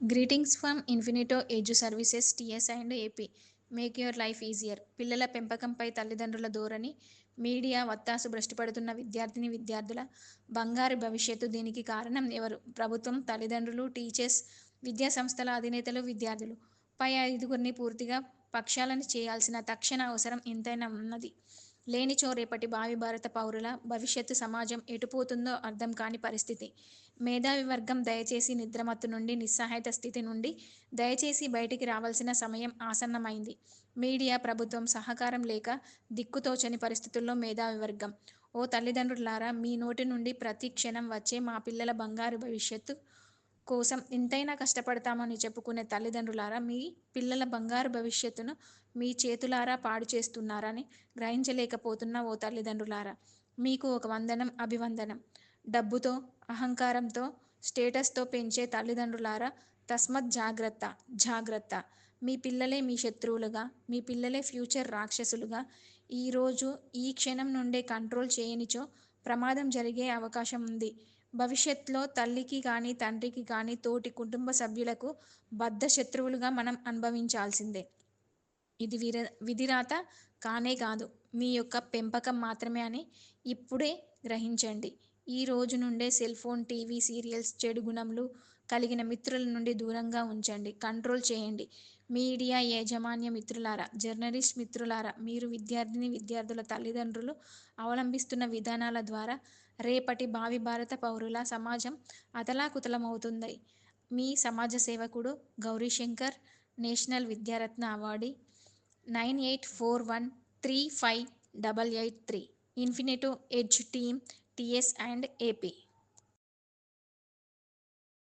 Greetings from Infinito Edge Services TS and AP make your life easier పిల్లల పెంపకంపై తల్లిదండ్రుల ధోరణి మీడియా వత్తాసు భ్రష్టుపడుతున్న విద్యార్థిని విద్యార్థుల బంగారు భవిష్యత్తు దీనికి కారణం ఎవరు? ప్రభుత్వం తల్లిదండ్రులు టీచర్స్ విద్యా సంస్థల అధినేతలు విద్యార్థులు. పై ఐదుగురిని పూర్తిగా పక్షాలను చేయాల్సిన తక్షణ అవసరం ఎంతైనా ఉన్నది. లేనిచో రేపటి భావి భారత పౌరుల భవిష్యత్తు సమాజం ఎటుపోతుందో అర్థం కాని పరిస్థితి. మేధావి వర్గం దయచేసి నిద్రమత్తు నుండి నిస్సహాయత స్థితి నుండి దయచేసి బయటికి రావాల్సిన సమయం ఆసన్నమైంది. మీడియా ప్రభుత్వం సహకారం లేక దిక్కుతోచని పరిస్థితుల్లో మేధావి వర్గం. ఓ తల్లిదండ్రులారా మీ నోటి నుండి ప్రతి క్షణం వచ్చే మా పిల్లల బంగారు భవిష్యత్తు కోసం ఎంతైనా కష్టపడతామని చెప్పుకునే తల్లిదండ్రులారా మీ పిల్లల బంగారు భవిష్యత్తును మీ చేతులారా పాడు చేస్తున్నారని గ్రహించలేకపోతున్న ఓ తల్లిదండ్రులారా మీకు ఒక వందనం అభివందనం. డబ్బుతో అహంకారంతో స్టేటస్తో పెంచే తల్లిదండ్రులారా తస్మత్ జాగ్రత్త జాగ్రత్త. మీ పిల్లలే మీ శత్రువులుగా మీ పిల్లలే ఫ్యూచర్ రాక్షసులుగా ఈరోజు ఈ క్షణం నుండే కంట్రోల్ చేయనిచో ప్రమాదం జరిగే అవకాశం ఉంది. భవిష్యత్తులో తల్లికి కానీ తండ్రికి కానీ తోటి కుటుంబ సభ్యులకు బద్ధ శత్రువులుగా మనం అనుభవించాల్సిందే. ఇది విర విధిరాత కానే కాదు. మీ యొక్క పెంపకం మాత్రమే అని ఇప్పుడే గ్రహించండి. ఈ రోజు నుండే సెల్ ఫోన్ టీవీ సీరియల్స్ చెడు గుణములు కలిగిన మిత్రుల నుండి దూరంగా ఉంచండి. కంట్రోల్ చేయండి. మీడియా యాజమాన్య మిత్రులారా జర్నలిస్ట్ మిత్రులారా మీరు విద్యార్థిని విద్యార్థుల తల్లిదండ్రులు అవలంబిస్తున్న విధానాల ద్వారా రేపటి భావి భారత పౌరుల సమాజం అతలాకుతలమవుతుంది. మీ సమాజ సేవకుడు Gaurishankar national Vidyaratna awardee nine eight four one three five double eight three Infinito Edge team TS and AP.